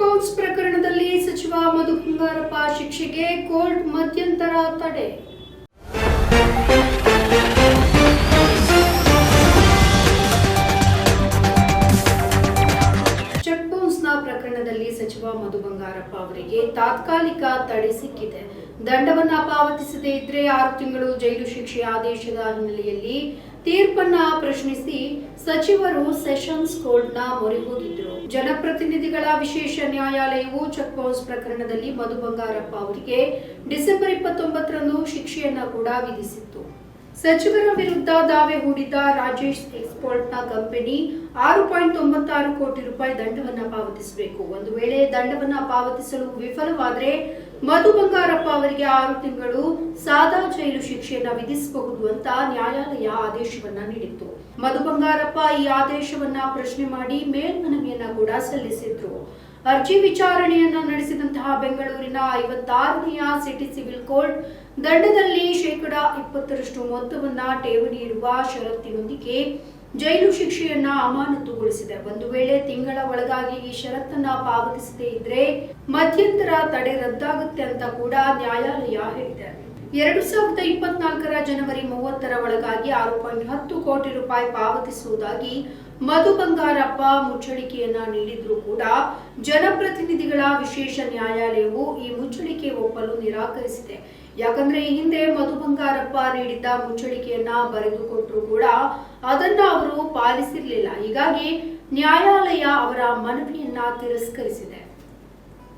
Bounce ಪ್ರಕರಣದಲ್ಲಿ ಸಚಿವ ಮಧು ಬಂಗಾರಪ್ಪ ಶಿಕ್ಷೆಗೆ ಕೋರ್ಟ್ ಮಧ್ಯಂತರ ತಡೆ. ಪ್ರಕರಣದಲ್ಲಿ ಸಚಿವ ಮಧು ಬಂಗಾರಪ್ಪ ಅವರಿಗೆ ತಾತ್ಕಾಲಿಕ ತಡೆ ಸಿಕ್ಕಿದೆ. ದಂಡವನ್ನ ಪಾವತಿಸದೇ ಇದ್ರೆ ಆರು ತಿಂಗಳು ಜೈಲು ಶಿಕ್ಷೆ ಆದೇಶದ ಹಿನ್ನೆಲೆಯಲ್ಲಿ ತೀರ್ಪನ್ನ ಪ್ರಶ್ನಿಸಿ ಸಚಿವರು ಸೆಷನ್ಸ್ ಕೋರ್ಟ್ನ ಮೊರೆ ಹೋಗಿದ್ರು ಜನಪ್ರತಿನಿಧಿಗಳ ವಿಶೇಷ ನ್ಯಾಯಾಲಯವು ಚೆಕ್ ಬೌನ್ಸ್ ಪ್ರಕರಣದಲ್ಲಿ ಮಧು ಬಂಗಾರಪ್ಪ ಅವರಿಗೆ ಡಿಸೆಂಬರ್ ಇಪ್ಪತ್ತೊಂಬತ್ತರಂದು ಶಿಕ್ಷೆಯನ್ನ ಕೂಡ ವಿಧಿಸಿತ್ತು. ಸಚಿವರ ವಿರುದ್ಧ ದಾವೆ ಹೂಡಿದ್ದ ರಾಜೇಶ್ ಎಕ್ಸ್ಪೋರ್ಟ್ನ ಕಂಪನಿ ಆರು ಪಾಯಿಂಟ್ ತೊಂಬತ್ತಾರು ಕೋಟಿ ರೂಪಾಯಿ ದಂಡವನ್ನ ಪಾವತಿಸಬೇಕು. ಒಂದು ವೇಳೆ ದಂಡವನ್ನ ಪಾವತಿಸಲು ವಿಫಲವಾದರೆ ಮಧು ಬಂಗಾರಪ್ಪ ಅವರಿಗೆ ಆರು ತಿಂಗಳು ಸಾದಾ ಜೈಲು ಶಿಕ್ಷೆಯನ್ನ ವಿಧಿಸಬಹುದು ಅಂತ ನ್ಯಾಯಾಲಯ ಆದೇಶವನ್ನ ನೀಡಿತ್ತು. ಮಧು ಬಂಗಾರಪ್ಪ ಈ ಆದೇಶವನ್ನ ಪ್ರಶ್ನೆ ಮಾಡಿ ಮೇಲ್ಮನವಿಯನ್ನ ಕೂಡ ಸಲ್ಲಿಸಿದ್ರು. ಅರ್ಜಿ ವಿಚಾರಣೆಯನ್ನ ನಡೆಸಿದಂತಹ ಬೆಂಗಳೂರಿನ ಐವತ್ತಾರನೆಯ ಸಿಟಿ ಸಿವಿಲ್ ಕೋರ್ಟ್ ದಂಡದಲ್ಲಿ ಶೇಕಡಾ ಇಪ್ಪತ್ತರಷ್ಟು ಮೊತ್ತವನ್ನ ಠೇವಣಿ ಇರುವ ಷರತ್ತಿನೊಂದಿಗೆ ಜೈಲು ಶಿಕ್ಷೆಯನ್ನ ಅಮಾನತುಗೊಳಿಸಿದೆ. ಒಂದು ವೇಳೆ ತಿಂಗಳ ಒಳಗಾಗಿ ಈ ಷರತ್ತನ್ನ ಪಾವತಿಸದೇ ಇದ್ರೆ ಮಧ್ಯಂತರ ತಡೆ ರದ್ದಾಗುತ್ತೆ ಅಂತ ಕೂಡ ನ್ಯಾಯಾಲಯ ಹೇಳಿದೆ. ಎರಡು ಸಾವಿರದ ಇಪ್ಪತ್ನಾಲ್ಕರ ಜನವರಿ ಮೂವತ್ತರ ಒಳಗಾಗಿ ಆರು ಪಾಯಿಂಟ್ ಹತ್ತು ಕೋಟಿ ರೂಪಾಯಿ ಪಾವತಿಸುವುದಾಗಿ ಮಧು ಬಂಗಾರಪ್ಪ ಮುಚ್ಚಳಿಕೆಯನ್ನ ನೀಡಿದ್ರೂ ಕೂಡ ಜನಪ್ರತಿನಿಧಿಗಳ ವಿಶೇಷ ನ್ಯಾಯಾಲಯವು ಈ ಮುಚ್ಚಳಿಕೆ ಒಪ್ಪಲು ನಿರಾಕರಿಸಿದೆ. ಯಾಕಂದ್ರೆ ಈ ಹಿಂದೆ ಮಧು ಬಂಗಾರಪ್ಪ ನೀಡಿದ್ದ ಮುಚ್ಚಳಿಕೆಯನ್ನ ಬರೆದುಕೊಟ್ರು ಕೂಡ ಅದನ್ನ ಅವರು ಪಾಲಿಸಿರ್ಲಿಲ್ಲ. ಹೀಗಾಗಿ ನ್ಯಾಯಾಲಯ ಅವರ ಮನವಿಯನ್ನ ತಿರಸ್ಕರಿಸಿದೆ.